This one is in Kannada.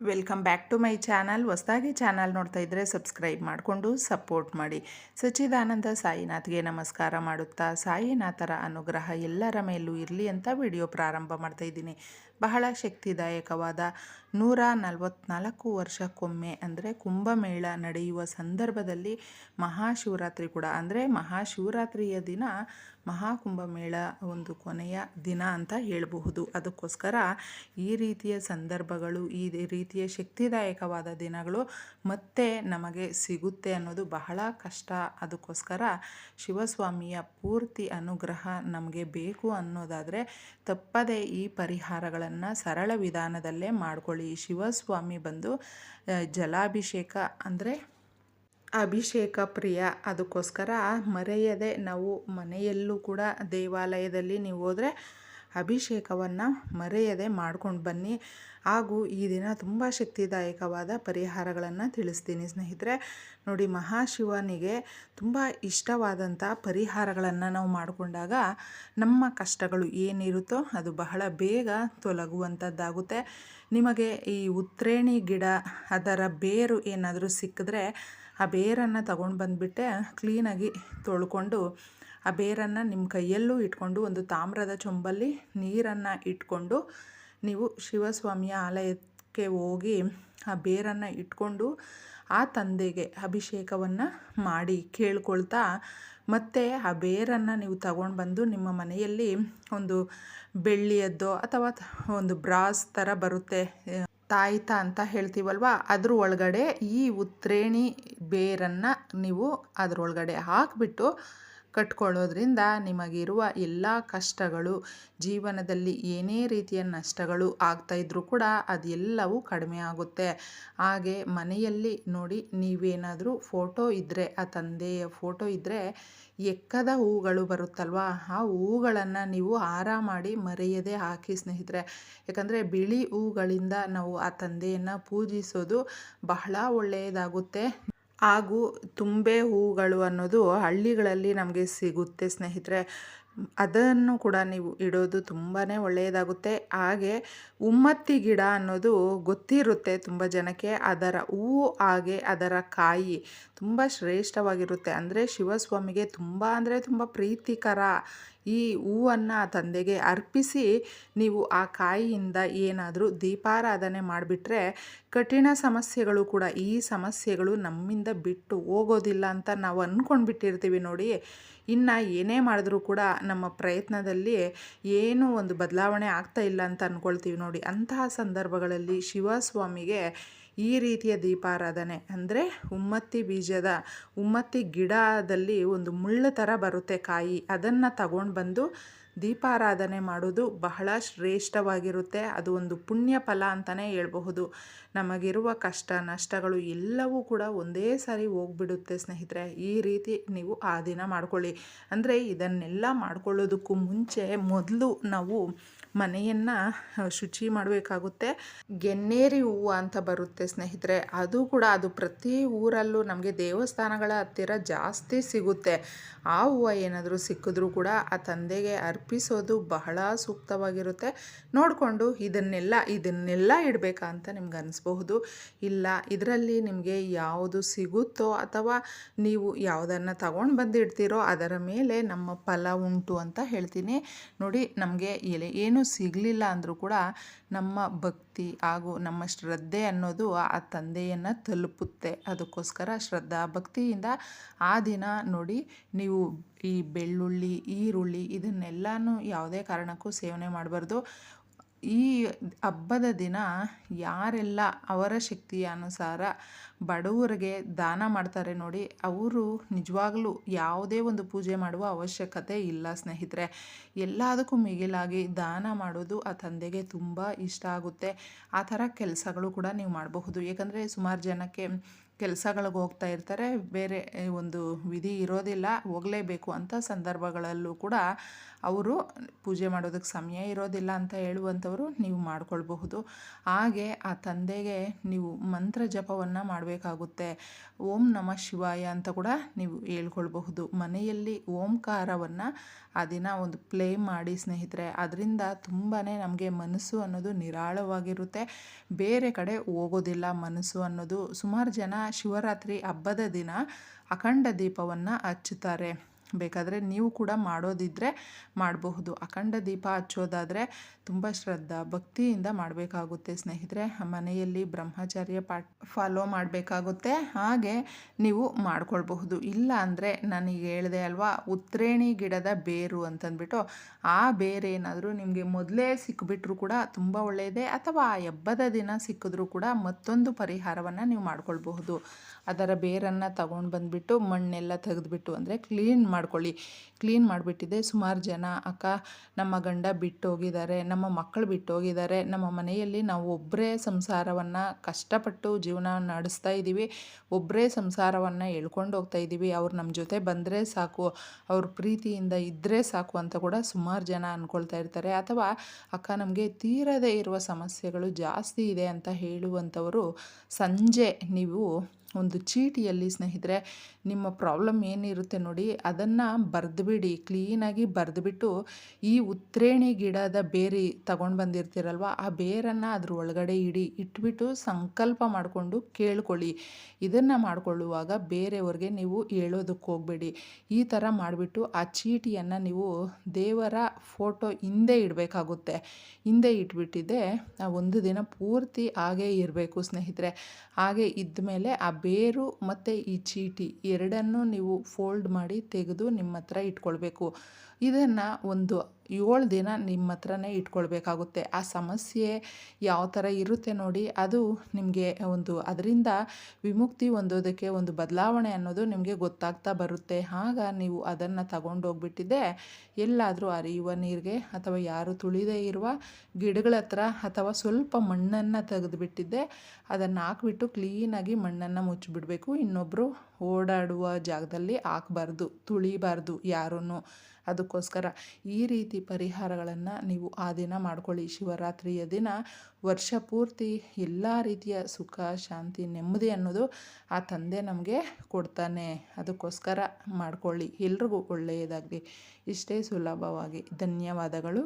Welcome back to my channel. ಹೊಸದಾಗಿ ಚಾನಲ್ ನೋಡ್ತಾ ಇದ್ದರೆ ಸಬ್ಸ್ಕ್ರೈಬ್ ಮಾಡಿಕೊಂಡು ಸಪೋರ್ಟ್ ಮಾಡಿ. ಸಚ್ಚಿದಾನಂದ ಸಾಯಿನಾಥ್ಗೆ ನಮಸ್ಕಾರ ಮಾಡುತ್ತಾ, ಸಾಯಿನಾಥರ ಅನುಗ್ರಹ ಎಲ್ಲರ ಮೇಲೂ ಇರಲಿ ಅಂತ ವಿಡಿಯೋ ಪ್ರಾರಂಭ ಮಾಡ್ತಾ ಇದ್ದೀನಿ. ಬಹಳ ಶಕ್ತಿದಾಯಕವಾದ ನೂರ ನಲವತ್ನಾಲ್ಕು ವರ್ಷಕ್ಕೊಮ್ಮೆ ಅಂದರೆ ಕುಂಭಮೇಳ ನಡೆಯುವ ಸಂದರ್ಭದಲ್ಲಿ ಮಹಾಶಿವರಾತ್ರಿ ಕೂಡ ಅಂದರೆ ಮಹಾಶಿವರಾತ್ರಿಯ ದಿನ ಮಹಾಕುಂಭಮೇಳ ಒಂದು ಕೊನೆಯ ದಿನ ಅಂತ ಹೇಳಬಹುದು. ಅದಕ್ಕೋಸ್ಕರ ಈ ರೀತಿಯ ಸಂದರ್ಭಗಳು, ಈ ರೀತಿಯ ಶಕ್ತಿದಾಯಕವಾದ ದಿನಗಳು ಮತ್ತೆ ನಮಗೆ ಸಿಗುತ್ತೆ ಅನ್ನೋದು ಬಹಳ ಕಷ್ಟ. ಅದಕ್ಕೋಸ್ಕರ ಶಿವಸ್ವಾಮಿಯ ಪೂರ್ತಿ ಅನುಗ್ರಹ ನಮಗೆ ಬೇಕು ಅನ್ನೋದಾದರೆ ತಪ್ಪದೆ ಈ ಪರಿಹಾರಗಳನ್ನು ಸರಳ ವಿಧಾನದಲ್ಲೇ ಮಾಡ್ಕೊಳ್ಳಿ. ಶಿವಸ್ವಾಮಿ ಬಂದು ಜಲಾಭಿಷೇಕ ಅಂದರೆ ಅಭಿಷೇಕ ಪ್ರಿಯ. ಅದಕ್ಕೋಸ್ಕರ ಮರೆಯದೆ ನಾವು ಮನೆಯಲ್ಲೂ ಕೂಡ ದೇವಾಲಯದಲ್ಲಿ ನೀವು ಹೋದರೆ ಅಭಿಷೇಕವನ್ನು ಮರೆಯದೆ ಮಾಡ್ಕೊಂಡು ಬನ್ನಿ. ಹಾಗೂ ಈ ದಿನ ತುಂಬ ಶಕ್ತಿದಾಯಕವಾದ ಪರಿಹಾರಗಳನ್ನು ತಿಳಿಸ್ತೀನಿ ಸ್ನೇಹಿತರೆ. ನೋಡಿ, ಮಹಾಶಿವನಿಗೆ ತುಂಬ ಇಷ್ಟವಾದಂಥ ಪರಿಹಾರಗಳನ್ನು ನಾವು ಮಾಡಿಕೊಂಡಾಗ ನಮ್ಮ ಕಷ್ಟಗಳು ಏನಿರುತ್ತೋ ಅದು ಬಹಳ ಬೇಗ ತೊಲಗುವಂಥದ್ದಾಗುತ್ತೆ ನಿಮಗೆ ಈ ಉತ್ರೇಣಿ ಗಿಡ, ಅದರ ಬೇರು ಏನಾದರೂ ಸಿಕ್ಕಿದ್ರೆ ಆ ಬೇರನ್ನು ತಗೊಂಡು ಬಂದುಬಿಟ್ಟೆ, ಕ್ಲೀನಾಗಿ ತೊಳ್ಕೊಂಡು ಆ ಬೇರನ್ನು ನಿಮ್ಮ ಕೈಯಲ್ಲೂ ಇಟ್ಕೊಂಡು ಒಂದು ತಾಮ್ರದ ಚೊಂಬಲ್ಲಿ ನೀರನ್ನು ಇಟ್ಕೊಂಡು ನೀವು ಶಿವಸ್ವಾಮಿಯ ಆಲಯಕ್ಕೆ ಹೋಗಿ ಆ ಬೇರನ್ನು ಇಟ್ಕೊಂಡು ಆ ತಂದೆಗೆ ಅಭಿಷೇಕವನ್ನು ಮಾಡಿ ಕೇಳ್ಕೊಳ್ತಾ ಮತ್ತೆ ಆ ಬೇರನ್ನು ನೀವು ತಗೊಂಡು ಬಂದು ನಿಮ್ಮ ಮನೆಯಲ್ಲಿ ಒಂದು ಬೆಳ್ಳಿಯದ್ದೋ ಅಥವಾ ಒಂದು ಬ್ರಾಸ್ ಥರ ಬರುತ್ತೆ ತಾಯ್ತ ಅಂತ ಹೇಳ್ತೀವಲ್ವ? ಅದ್ರ ಒಳಗಡೆ ಈ ಉತ್ರೇಣಿ ಬೇರನ್ನು ನೀವು ಅದರೊಳಗಡೆ ಹಾಕಿಬಿಟ್ಟು ಕಟ್ಕೊಳ್ಳೋದ್ರಿಂದ ನಿಮಗಿರುವ ಎಲ್ಲ ಕಷ್ಟಗಳು, ಜೀವನದಲ್ಲಿ ಏನೇ ರೀತಿಯ ನಷ್ಟಗಳು ಆಗ್ತಾಯಿದ್ರೂ ಕೂಡ ಅದೆಲ್ಲವೂ ಕಡಿಮೆ ಆಗುತ್ತೆ. ಹಾಗೆ ಮನೆಯಲ್ಲಿ ನೋಡಿ, ನೀವೇನಾದರೂ ಫೋಟೋ ಇದ್ದರೆ ಆ ತಂದೆಯ ಫೋಟೋ ಇದ್ದರೆ ಎಕ್ಕದ ಹೂಗಳು ಬರುತ್ತಲ್ವ? ಆ ಹೂಗಳನ್ನು ನೀವು ಹಾರ ಮಾಡಿ ಮರೆಯದೆ ಹಾಕಿ ಸ್ನೇಹಿತರೆ. ಯಾಕಂದರೆ ಬಿಳಿ ಹೂಗಳಿಂದ ನಾವು ಆ ತಂದೆಯನ್ನು ಪೂಜಿಸೋದು ಬಹಳ ಒಳ್ಳೆಯದಾಗುತ್ತೆ. ಹಾಗೂ ತುಂಬೆ ಹೂಗಳು ಅನ್ನೋದು ಹಳ್ಳಿಗಳಲ್ಲಿ ನಮಗೆ ಸಿಗುತ್ತೆ ಸ್ನೇಹಿತರೆ. ಅದನ್ನು ಕೂಡ ನೀವು ಇಡೋದು ತುಂಬಾ ಒಳ್ಳೆಯದಾಗುತ್ತೆ. ಹಾಗೆ ಉಮ್ಮತ್ತಿ ಗಿಡ ಅನ್ನೋದು ಗೊತ್ತಿರುತ್ತೆ ತುಂಬ ಜನಕ್ಕೆ. ಅದರ ಹೂವು ಹಾಗೆ ಅದರ ಕಾಯಿ ತುಂಬ ಶ್ರೇಷ್ಠವಾಗಿರುತ್ತೆ. ಅಂದರೆ ಶಿವಸ್ವಾಮಿಗೆ ತುಂಬ ಅಂದರೆ ತುಂಬ ಪ್ರೀತಿಕರ ಈ ಹೂವನ್ನು ತಂದೆಗೆ ಅರ್ಪಿಸಿ ನೀವು ಆ ಕಾಯಿಯಿಂದ ಏನಾದರೂ ದೀಪಾರಾಧನೆ ಮಾಡಿಬಿಟ್ರೆ ಕಠಿಣ ಸಮಸ್ಯೆಗಳು ಕೂಡ ಈ ಸಮಸ್ಯೆಗಳು ನಮ್ಮಿಂದ ಬಿಟ್ಟು ಹೋಗೋದಿಲ್ಲ ಅಂತ ನಾವು ಅಂದ್ಕೊಂಡ್ಬಿಟ್ಟಿರ್ತೀವಿ ನೋಡಿ. ಇನ್ನು ಏನೇ ಮಾಡಿದ್ರೂ ಕೂಡ ನಮ್ಮ ಪ್ರಯತ್ನದಲ್ಲಿ ಏನೂ ಒಂದು ಬದಲಾವಣೆ ಆಗ್ತಾ ಇಲ್ಲ ಅಂತ ಅಂದ್ಕೊಳ್ತೀವಿ ನೋಡಿ. ಅಂತಹ ಸಂದರ್ಭಗಳಲ್ಲಿ ಶಿವಸ್ವಾಮಿಗೆ ಈ ರೀತಿಯ ದೀಪಾರಾಧನೆ ಅಂದರೆ ಉಮ್ಮತ್ತಿ ಬೀಜದ, ಉಮ್ಮತ್ತಿ ಗಿಡದಲ್ಲಿ ಒಂದು ಮುಳ್ಳು ಥರ ಬರುತ್ತೆ ಕಾಯಿ. ಅದನ್ನು ತಗೊಂಡು ಬಂದು ದೀಪಾರಾಧನೆ ಮಾಡೋದು ಬಹಳ ಶ್ರೇಷ್ಠವಾಗಿರುತ್ತೆ. ಅದು ಒಂದು ಪುಣ್ಯ ಫಲ ಅಂತಲೇ ಹೇಳ್ಬಹುದು. ನಮಗಿರುವ ಕಷ್ಟ, ನಷ್ಟಗಳು ಎಲ್ಲವೂ ಕೂಡ ಒಂದೇ ಸಾರಿ ಹೋಗ್ಬಿಡುತ್ತೆ ಸ್ನೇಹಿತರೆ. ಈ ರೀತಿ ನೀವು ಆ ದಿನ ಮಾಡ್ಕೊಳ್ಳಿ. ಅಂದರೆ ಇದನ್ನೆಲ್ಲ ಮಾಡ್ಕೊಳ್ಳೋದಕ್ಕೂ ಮುಂಚೆ ಮೊದಲು ನಾವು ಮನೆಯನ್ನು ಶುಚಿ ಮಾಡಬೇಕಾಗುತ್ತೆ. ಗೆನ್ನೇರಿ ಹೂವು ಅಂತ ಬರುತ್ತೆ ಸ್ನೇಹಿತರೆ. ಅದು ಕೂಡ, ಅದು ಪ್ರತಿ ಊರಲ್ಲೂ ನಮಗೆ ದೇವಸ್ಥಾನಗಳ ಹತ್ತಿರ ಜಾಸ್ತಿ ಸಿಗುತ್ತೆ. ಆ ಹೂವು ಏನಾದರೂ ಸಿಕ್ಕಿದ್ರೂ ಕೂಡ ಆ ತಂದೆಗೆ ಅರ್ಪಿಸೋದು ಬಹಳ ಸೂಕ್ತವಾಗಿರುತ್ತೆ. ನೋಡಿಕೊಂಡು ಇದನ್ನೆಲ್ಲ ಇದನ್ನೆಲ್ಲ ಇಡಬೇಕಾ ಅಂತ ನಿಮ್ಗೆ ಅನಿಸ್ಬಹುದು. ಇಲ್ಲ, ಇದರಲ್ಲಿ ನಿಮಗೆ ಯಾವುದು ಸಿಗುತ್ತೋ ಅಥವಾ ನೀವು ಯಾವುದನ್ನು ತಗೊಂಡು ಬಂದಿಡ್ತೀರೋ ಅದರ ಮೇಲೆ ನಮ್ಮ ಫಲ ಉಂಟು ಅಂತ ಹೇಳ್ತೀನಿ. ನೋಡಿ, ನಮಗೆ ಎಲೆ, ಏನು ಸಿಗಲಿಲ್ಲ ಅಂದರೂ ಕೂಡ ನಮ್ಮ ಭಕ್ತಿ ಹಾಗೂ ನಮ್ಮ ಶ್ರದ್ಧೆ ಅನ್ನೋದು ಆ ತಂದೆಯನ್ನು ತಲುಪುತ್ತೆ. ಅದಕ್ಕೋಸ್ಕರ ಶ್ರದ್ಧಾ ಭಕ್ತಿಯಿಂದ ಆ ದಿನ ನೋಡಿ ನೀವು ಈ ಬೆಳ್ಳುಳ್ಳಿ, ಈರುಳ್ಳಿ ಇದನ್ನೆಲ್ಲನೂ ಯಾವುದೇ ಕಾರಣಕ್ಕೂ ಸೇವನೆ ಮಾಡಬಾರ್ದು. ಈ ಹಬ್ಬದ ದಿನ ಯಾರೆಲ್ಲ ಅವರ ಶಕ್ತಿಯ ಅನುಸಾರ ಬಡವರಿಗೆ ದಾನ ಮಾಡ್ತಾರೆ ನೋಡಿ, ಅವರು ನಿಜವಾಗ್ಲೂ ಯಾವುದೇ ಒಂದು ಪೂಜೆ ಮಾಡುವ ಅವಶ್ಯಕತೆ ಇಲ್ಲ ಸ್ನೇಹಿತರೆ. ಎಲ್ಲದಕ್ಕೂ ಮಿಗಿಲಾಗಿ ದಾನ ಮಾಡೋದು ಆ ತಂದೆಗೆ ತುಂಬ ಇಷ್ಟ ಆಗುತ್ತೆ. ಆ ಥರ ಕೆಲಸಗಳು ಕೂಡ ನೀವು ಮಾಡಬಹುದು. ಏಕೆಂದರೆ ಸುಮಾರು ಜನಕ್ಕೆ ಕೆಲಸಗಳಿಗೆ ಹೋಗ್ತಾ ಇರ್ತಾರೆ. ಬೇರೆ ಒಂದು ವಿಧಿ ಇರೋದಿಲ್ಲ. ಹೋಗಲೇಬೇಕು ಅಂತ ಸಂದರ್ಭಗಳಲ್ಲೂ ಕೂಡ ಅವರು ಪೂಜೆ ಮಾಡೋದಕ್ಕೆ ಸಮಯ ಇರೋದಿಲ್ಲ ಅಂತ ಹೇಳುವಂಥವರು ನೀವು ಮಾಡಿಕೊಳ್ಬಹುದು. ಹಾಗೆ ಆ ತಂದೆಗೆ ನೀವು ಮಂತ್ರ ಜಪವನ್ನು ಮಾಡಬೇಕಾಗುತ್ತೆ. ಓಂ ನಮ ಶಿವಾಯ ಅಂತ ಕೂಡ ನೀವು ಹೇಳ್ಕೊಳ್ಬಹುದು. ಮನೆಯಲ್ಲಿ ಓಂಕಾರವನ್ನು ಆ ದಿನ ಒಂದು ಪ್ಲೇ ಮಾಡಿ ಸ್ನೇಹಿತರೆ, ಅದರಿಂದ ತುಂಬಾ ನಮಗೆ ಮನಸ್ಸು ಅನ್ನೋದು ನಿರಾಳವಾಗಿರುತ್ತೆ. ಬೇರೆ ಕಡೆ ಹೋಗೋದಿಲ್ಲ ಮನಸ್ಸು ಅನ್ನೋದು. ಸುಮಾರು ಜನ ಶಿವರಾತ್ರಿ ಹಬ್ಬದ ದಿನ ಅಖಂಡ ದೀಪವನ್ನು ಹಚ್ಚುತ್ತಾರೆ. ಬೇಕಾದರೆ ನೀವು ಕೂಡ ಮಾಡೋದಿದ್ದರೆ ಮಾಡಬಹುದು. ಅಖಂಡ ದೀಪ ಹಚ್ಚೋದಾದರೆ ತುಂಬ ಶ್ರದ್ಧಾ, ಭಕ್ತಿಯಿಂದ ಮಾಡಬೇಕಾಗುತ್ತೆ ಸ್ನೇಹಿತರೆ. ಮನೆಯಲ್ಲಿ ಬ್ರಹ್ಮಚಾರ್ಯ ಪಾಠ ಫಾಲೋ ಮಾಡಬೇಕಾಗುತ್ತೆ. ಹಾಗೆ ನೀವು ಮಾಡ್ಕೊಳ್ಬಹುದು. ಇಲ್ಲ ಅಂದರೆ ನನಗೆ ಹೇಳಿದೆ ಅಲ್ವಾ ಉತ್ರೇಣಿ ಗಿಡದ ಬೇರು ಅಂತಂದ್ಬಿಟ್ಟು ಆ ಬೇರೇನಾದರೂ ನಿಮಗೆ ಮೊದಲೇ ಸಿಕ್ಕಿಬಿಟ್ರೂ ಕೂಡ ತುಂಬ ಒಳ್ಳೆಯದೇ ಅಥವಾ ಆ ಹಬ್ಬದ ದಿನ ಸಿಕ್ಕಿದ್ರೂ ಕೂಡ ಮತ್ತೊಂದು ಪರಿಹಾರವನ್ನು ನೀವು ಮಾಡ್ಕೊಳ್ಬಹುದು. ಅದರ ಬೇರನ್ನು ತಗೊಂಡು ಬಂದುಬಿಟ್ಟು ಮಣ್ಣೆಲ್ಲ ತೆಗೆದುಬಿಟ್ಟು ಅಂದರೆ ಕ್ಲೀನ್ ಮಾಡ್ಕೊಳ್ಳಿ. ಕ್ಲೀನ್ ಮಾಡಿಬಿಟ್ಟಿದೆ. ಸುಮಾರು ಜನ, ಅಕ್ಕ, ನಮ್ಮ ಗಂಡ ಬಿಟ್ಟು ಹೋಗಿದ್ದಾರೆ ನಮ್ಮ ಮಕ್ಕಳು ಬಿಟ್ಟು ಹೋಗಿದ್ದಾರೆ ನಮ್ಮ ಮನೆಯಲ್ಲಿ ನಾವು ಒಬ್ಬರೇ ಸಂಸಾರವನ್ನು ಕಷ್ಟಪಟ್ಟು ಜೀವನ ನಡೆಸ್ತಾ ಇದ್ದೀವಿ ಒಬ್ಬರೇ ಸಂಸಾರವನ್ನು ಎಳ್ಕೊಂಡು ಹೋಗ್ತಾ ಇದ್ದೀವಿ ಅವ್ರು ನಮ್ಮ ಜೊತೆ ಬಂದರೆ ಸಾಕು, ಅವ್ರ ಪ್ರೀತಿಯಿಂದ ಇದ್ದರೆ ಸಾಕು ಅಂತ ಕೂಡ ಸುಮಾರು ಜನ ಅಂದ್ಕೊಳ್ತಾ ಇರ್ತಾರೆ. ಅಥವಾ ಅಕ್ಕ, ನಮಗೆ ತೀರದೇ ಇರುವ ಸಮಸ್ಯೆಗಳು ಜಾಸ್ತಿ ಇದೆ ಅಂತ ಹೇಳುವಂಥವರು ಸಂಜೆ ನೀವು ಒಂದು ಚೀಟಿಯಲ್ಲಿ ಸ್ನೇಹಿತರೆ, ನಿಮ್ಮ ಪ್ರಾಬ್ಲಮ್ ಏನಿರುತ್ತೆ ನೋಡಿ, ಅದನ್ನು ಬರೆದುಬಿಡಿ, ಕ್ಲೀನಾಗಿ ಬರೆದುಬಿಟ್ಟು ಈ ಉತ್ರೇಣಿ ಗಿಡದ ಬೇರಿ ತಗೊಂಡು ಬಂದಿರ್ತೀರಲ್ವ, ಆ ಬೇರನ್ನು ಅದ್ರ ಒಳಗಡೆ ಇಡಿ, ಇಟ್ಬಿಟ್ಟು ಸಂಕಲ್ಪ ಮಾಡಿಕೊಂಡು ಕೇಳ್ಕೊಳ್ಳಿ. ಇದನ್ನು ಮಾಡಿಕೊಳ್ಳುವಾಗ ಬೇರೆಯವ್ರಿಗೆ ನೀವು ಹೇಳೋದಕ್ಕೆ ಹೋಗಬೇಡಿ. ಈ ಥರ ಮಾಡಿಬಿಟ್ಟು ಆ ಚೀಟಿಯನ್ನು ನೀವು ದೇವರ ಫೋಟೋ ಹಿಂದೆ ಇಡಬೇಕಾಗುತ್ತೆ. ಹಿಂದೆ ಇಟ್ಬಿಟ್ಟಿದ್ದೆ, ಆ ಒಂದು ದಿನ ಪೂರ್ತಿ ಹಾಗೇ ಇರಬೇಕು ಸ್ನೇಹಿತರೆ. ಹಾಗೆ ಇದ್ದ ಮೇಲೆ ಆ ಬೇರು ಮತ್ತು ಈ ಚೀಟಿ ಎರಡನ್ನೂ ನೀವು ಫೋಲ್ಡ್ ಮಾಡಿ ತೆಗೆದು ನಿಮ್ಮ ಹತ್ರ ಇಟ್ಕೊಳ್ಬೇಕು. ಇದನ್ನು ಒಂದು ಏಳು ದಿನ ನಿಮ್ಮ ಹತ್ರನೇ ಇಟ್ಕೊಳ್ಬೇಕಾಗುತ್ತೆ. ಆ ಸಮಸ್ಯೆ ಯಾವ ಥರ ಇರುತ್ತೆ ನೋಡಿ, ಅದು ನಿಮಗೆ ಒಂದು ಅದರಿಂದ ವಿಮುಕ್ತಿ ಹೊಂದೋದಕ್ಕೆ ಒಂದು ಬದಲಾವಣೆ ಅನ್ನೋದು ನಿಮಗೆ ಗೊತ್ತಾಗ್ತಾ ಬರುತ್ತೆ. ಆಗ ನೀವು ಅದನ್ನು ತಗೊಂಡೋಗ್ಬಿಟ್ಟಿದ್ದೆ ಎಲ್ಲಾದರೂ ಹರಿಯುವ ನೀರಿಗೆ ಅಥವಾ ಯಾರು ತುಳಿದೇ ಇರುವ ಗಿಡಗಳ ಹತ್ರ ಅಥವಾ ಸ್ವಲ್ಪ ಮಣ್ಣನ್ನು ತೆಗೆದುಬಿಟ್ಟಿದ್ದೆ ಅದನ್ನು ಹಾಕ್ಬಿಟ್ಟು ಕ್ಲೀನಾಗಿ ಮಣ್ಣನ್ನು ಮುಚ್ಚಿಬಿಡಬೇಕು. ಇನ್ನೊಬ್ಬರು ಓಡಾಡುವ ಜಾಗದಲ್ಲಿ ಹಾಕಬಾರ್ದು, ತುಳಿಬಾರ್ದು ಯಾರನ್ನು ಅದಕ್ಕೋಸ್ಕರ ಈ ರೀತಿ ಪರಿಹಾರಗಳನ್ನು ನೀವು ಆ ದಿನ ಮಾಡ್ಕೊಳ್ಳಿ. ಶಿವರಾತ್ರಿಯ ದಿನ ವರ್ಷ ಪೂರ್ತಿ ಎಲ್ಲ ರೀತಿಯ ಸುಖ, ಶಾಂತಿ, ನೆಮ್ಮದಿ ಅನ್ನೋದು ಆ ತಂದೆ ನಮಗೆ ಕೊಡ್ತಾನೆ. ಅದಕ್ಕೋಸ್ಕರ ಮಾಡ್ಕೊಳ್ಳಿ. ಎಲ್ರಿಗೂ ಒಳ್ಳೆಯದಾಗಲಿ. ಇಷ್ಟೇ ಸುಲಭವಾಗಿ. ಧನ್ಯವಾದಗಳು.